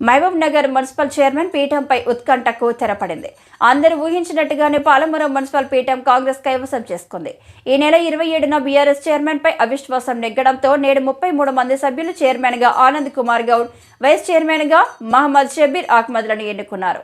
Mahabub Nagar municipal chairman పీఠంపై ఉత్కంఠకు తెరపడింది అందరూ ఊహించినట్టుగానే పాలమూరు మున్సిపల్ పీఠం కాంగ్రెస్ కైవసం చేసుకుంది. ఈ నెల ఇరవై ఏడున బీఆర్ఎస్ చైర్మన్ పై అవిశ్వాసం నెగ్గడంతో నేడు ముప్పై మూడు మంది సభ్యులు చైర్మన్గా ఆనంద్ కుమార్ గౌడ్ వైస్ చైర్మన్గా మహమ్మద్ షబీర్ అహ్మద్లను ఎన్నుకున్నారు.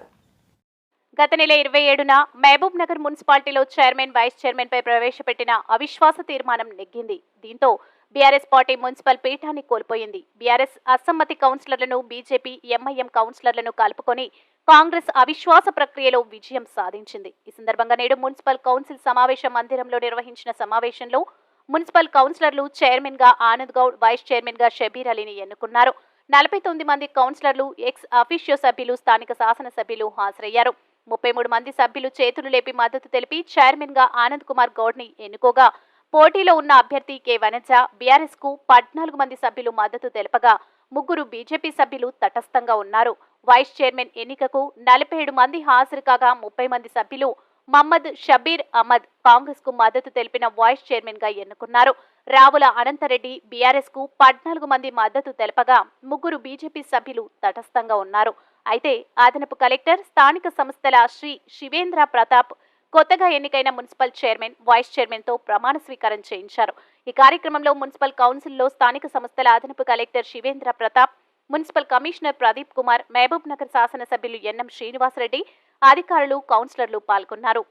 గత నెల ఇరవై ఏడున మహబూబ్ నగర్ మున్సిపాలిటీలో చైర్మన్ వైస్ చైర్మన్ పై ప్రవేశపెట్టిన అవిశ్వాస తీర్మానం నెగ్గింది. దీంతో బీఆర్ఎస్ పార్టీ మున్సిపల్ పీఠాన్ని కోల్పోయింది. బీఆర్ఎస్ అసమ్మతి కౌన్సిలర్లను బీజేపీ ఎంఐఎం కౌన్సిలర్లను కలుపుకొని కాంగ్రెస్ అవిశ్వాస ప్రక్రియలో విజయం సాధించింది. ఈ సందర్భంగా నేడు మున్సిపల్ కౌన్సిల్ సమావేశ మందిరంలో నిర్వహించిన సమావేశంలో మున్సిపల్ కౌన్సిలర్లు చైర్మన్గా ఆనంద్ గౌడ్ వైస్ చైర్మన్గా షబీర్ అలీని ఎన్నుకున్నారు. నలభై తొమ్మిది మంది కౌన్సిలర్లు ఎక్స్ అఫీషియో సభ్యులు స్థానిక శాసనసభ్యులు హాజరయ్యారు. ముప్పై మూడు మంది సభ్యులు చేతులు లేపి మద్దతు తెలిపి చైర్మన్గా ఆనంద్ కుమార్ గౌడ్ని ఎన్నుకోగా పోటీలో ఉన్న అభ్యర్థి కె. వనజ బీఆర్ఎస్కు పద్నాలుగు మంది సభ్యులు మద్దతు తెలపగా ముగ్గురు బీజేపీ సభ్యులు తటస్థంగా ఉన్నారు. వైస్ చైర్మన్ ఎన్నికకు నలభై ఏడు మంది హాజరు కాగా ముప్పై మంది సభ్యులు మహమ్మద్ షబీర్ అహ్మద్ కాంగ్రెస్కు మద్దతు తెలిపిన వైస్ చైర్మన్గా ఎన్నుకున్నారు. రావుల అనంతరెడ్డి బీఆర్ఎస్కు పద్నాలుగు మంది మద్దతు తెలపగా ముగ్గురు బీజేపీ సభ్యులు తటస్థంగా ఉన్నారు. అయితే అదనపు కలెక్టర్ స్థానిక సంస్థల శ్రీ శివేంద్ర ప్రతాప్ కొత్తగా ఎన్నికైన మున్సిపల్ చైర్మన్ వైస్ చైర్మన్తో ప్రమాణ స్వీకారం చేయించారు. ఈ కార్యక్రమంలో మున్సిపల్ కౌన్సిల్లో స్థానిక సంస్థల అదనపు collector Shivendra Pratap municipal commissioner Pradeep Kumar Mahabub Nagar శాసనసభ్యులు ఎన్ఎం శ్రీనివాసరెడ్డి అధికారులు కౌన్సిలర్లు పాల్గొన్నారు.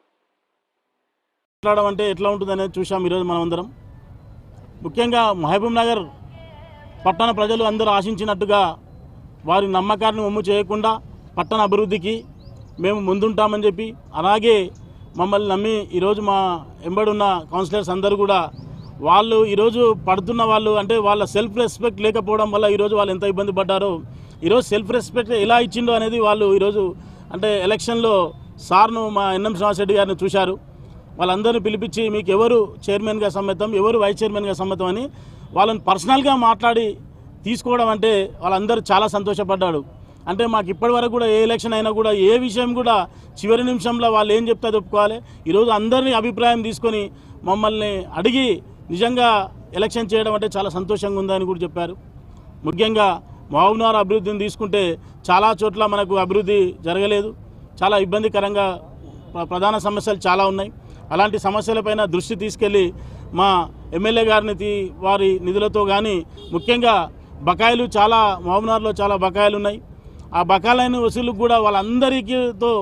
మాట్లాడడం అంటే ఎట్లా ఉంటుంది చూసాం ఈరోజు ముఖ్యంగా మహబూబ్ నగర్ పట్టణ ప్రజలు అందరూ ఆశించినట్టుగా వారి నమ్మకాన్ని ఒమ్ము చేయకుండా పట్టణ అభివృద్ధికి మేము ముందుంటామని చెప్పి అలాగే మమ్మల్ని నమ్మి ఈరోజు మా ఎంబడున్న కౌన్సిలర్స్ అందరూ కూడా వాళ్ళు ఈరోజు పడుతున్న వాళ్ళు అంటే వాళ్ళ సెల్ఫ్ రెస్పెక్ట్ లేకపోవడం వల్ల ఈరోజు వాళ్ళు ఎంత ఇబ్బంది పడ్డారో ఈరోజు సెల్ఫ్ రెస్పెక్ట్ ఎలా ఇచ్చిండో అనేది వాళ్ళు ఈరోజు అంటే ఎలక్షన్లో సార్ను మా ఎన్ఎం శ్రీనివాసరెడ్డి గారిని చూశారు. వాళ్ళందరినీ పిలిపించి మీకు ఎవరు చైర్మన్గా సమ్మతం ఎవరు వైస్ చైర్మన్గా సమ్మతం అని వాళ్ళని పర్సనల్గా మాట్లాడి తీసుకోవడం అంటే వాళ్ళందరూ చాలా సంతోషపడ్డాడు అంటే మాకు ఇప్పటి వరకు కూడా ఏ ఎలక్షన్ అయినా కూడా ఏ విషయం కూడా చివరి నిమిషంలో వాళ్ళు ఏం చెప్తే చెప్పుకోవాలి ఈరోజు అందరినీ అభిప్రాయం తీసుకొని మమ్మల్ని అడిగి నిజంగా ఎలక్షన్ చేయడం అంటే చాలా సంతోషంగా ఉందని కూడా చెప్పారు. ముఖ్యంగా మహబూబ్నగర్ అభివృద్ధిని తీసుకుంటే చాలా చోట్ల మనకు అభివృద్ధి జరగలేదు. చాలా ఇబ్బందికరంగా ప్ర- ప్రధాన సమస్యలు చాలా ఉన్నాయి. అలాంటి సమస్యలపైన దృష్టి తీసుకెళ్ళి మా ఎమ్మెల్యే గారిని తీ- వారి నిధులతో కానీ ముఖ్యంగా బకాయిలు చాలా మహబూబ్నగర్లో చాలా బకాయిలు ఉన్నాయి. ఆ బకాయిలైన వసూలు కూడా వాళ్ళందరికీతో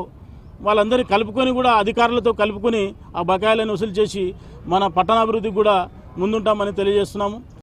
వాళ్ళందరి కలుపుకొని కూడా అధికారులతో కలుపుకొని ఆ బకాయిలను వసూలు చేసి మన పట్టణాభివృద్ధికి కూడా ముందుంటామని తెలియజేస్తున్నాము.